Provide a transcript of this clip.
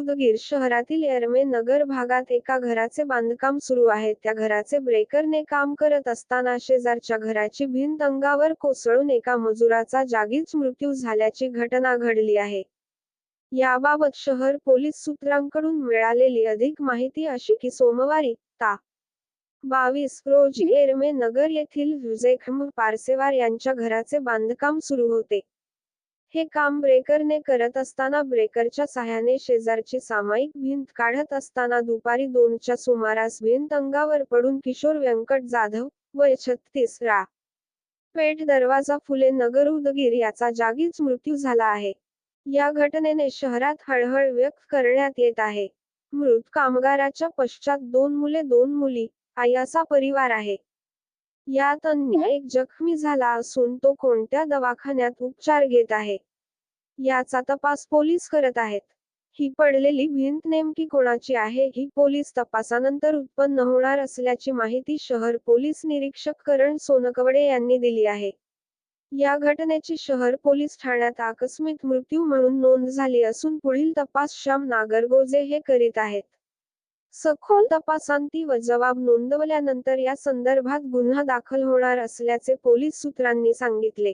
उदगीर शहरातील एरमे नगर भागात एका घराचे बांधकाम सुरू आहे. त्या घराचे ब्रेकरने काम करत असताना शेजारच्या घराची भिंत अंगावर कोसळून एका मजुराचा जागीच मृत्यू झाल्याची घटना घडली आहे. याबाबत शहर पोलीस सूत्रांकडून मिळालेली अधिक माहिती अशी की सोमवारी ता. बावीस रोजी एरमे नगर येथील पारसेवार यांच्या घराचे बांधकाम सुरू होते. हे काम ब्रेकरने करत असताना ब्रेकरच्या सहाय्याने शेजारची सामायिक भिंत काढत असताना दुपारी दोनच्या सुमारास भिंत अंगावर पडून किशोर व्यंकट जाधव वय छत्तीस रा. पेठ दरवाजा फुले नगर उदगीर याचा जागीच मृत्यू झाला आहे. या घटनेने शहरात हळहळ व्यक्त करण्यात येत आहे. मृत कामगाराच्या पश्चात दोन मुले दोन मुली आई असा परिवार आहे. यात अन्य एक जखमी झाला असून तो कोणत्या दवाखान्यात उपचार घेत आहे? याचा तपास पोलीस करत आहेत. ही पडलेली भिंत नेमकी कोणाची आहे? ही पोलीस तपासानंतर उत्पन्न होणार असल्याची माहिती शहर पोलीस निरीक्षक करण सोनकवडे यांनी दिली आहे. या घटनेची शहर पोलीस ठाण्यात आकस्मिक मृत्यू म्हणून नोंद झाली असून पुढील तपास श्याम नागरगोजे हे करीत आहेत. सखोल तपासांती व जबाब नोंदवल्यानंतर या संदर्भात गुन्हा दाखल होणार असल्याचे पोलीस सूत्रांनी सांगितले.